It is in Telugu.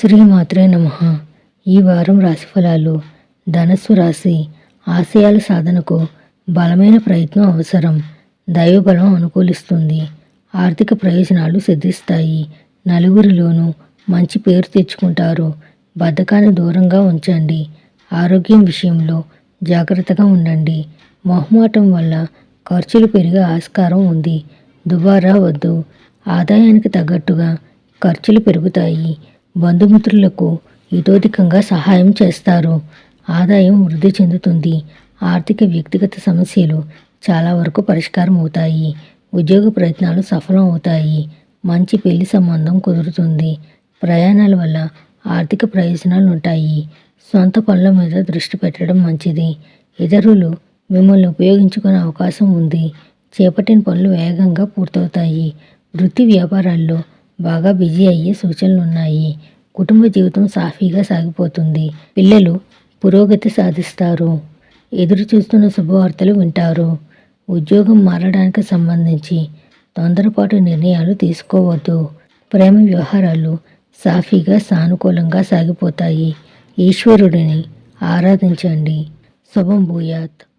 శ్రీమాత్రే నమ. ఈ వారం రాశిఫలాలు ధనస్సు రాశి ఆశయాల సాధనకు బలమైన ప్రయత్నం అవసరం. దైవబలం అనుకూలిస్తుంది. ఆర్థిక ప్రయోజనాలు సిద్ధిస్తాయి. నలుగురిలోనూ మంచి పేరు తెచ్చుకుంటారు. బద్ధకాన్ని దూరంగా ఉంచండి. ఆరోగ్యం విషయంలో జాగ్రత్తగా ఉండండి. మొహమాటం వల్ల ఖర్చులు పెరిగే ఆస్కారం ఉంది. దుబారా వద్దు. ఆదాయానికి తగ్గట్టుగా ఖర్చులు పెరుగుతాయి. బంధుమిత్రులకు ఇతోధికంగా సహాయం చేస్తారు. ఆదాయం వృద్ధి చెందుతుంది. ఆర్థిక వ్యక్తిగత సమస్యలు చాలా వరకు పరిష్కారం అవుతాయి. ఉద్యోగ ప్రయత్నాలు సఫలం అవుతాయి. మంచి పెళ్ళి సంబంధం కుదురుతుంది. ప్రయాణాల వల్ల ఆర్థిక ప్రయోజనాలు ఉంటాయి. సొంత పనుల మీద దృష్టి పెట్టడం మంచిది. ఇతరులు మిమ్మల్ని ఉపయోగించుకునే అవకాశం ఉంది. చేపట్టిన పనులు వేగంగా పూర్తవుతాయి. వృత్తి వ్యాపారాల్లో బాగా బిజీ అయ్యే సూచనలు ఉన్నాయి కుటుంబ జీవితం సాఫీగా సాగిపోతుంది. పిల్లలు పురోగతి సాధిస్తారు. ఎదురు చూస్తున్న శుభవార్తలు వింటారు. ఉద్యోగం మారడానికి సంబంధించి తొందరపాటు నిర్ణయాలు తీసుకోవద్దు. ప్రేమ వ్యవహారాలు సాఫీగా సానుకూలంగా సాగిపోతాయి. ఈశ్వరుడిని ఆరాధించండి. శుభం భూయాత్.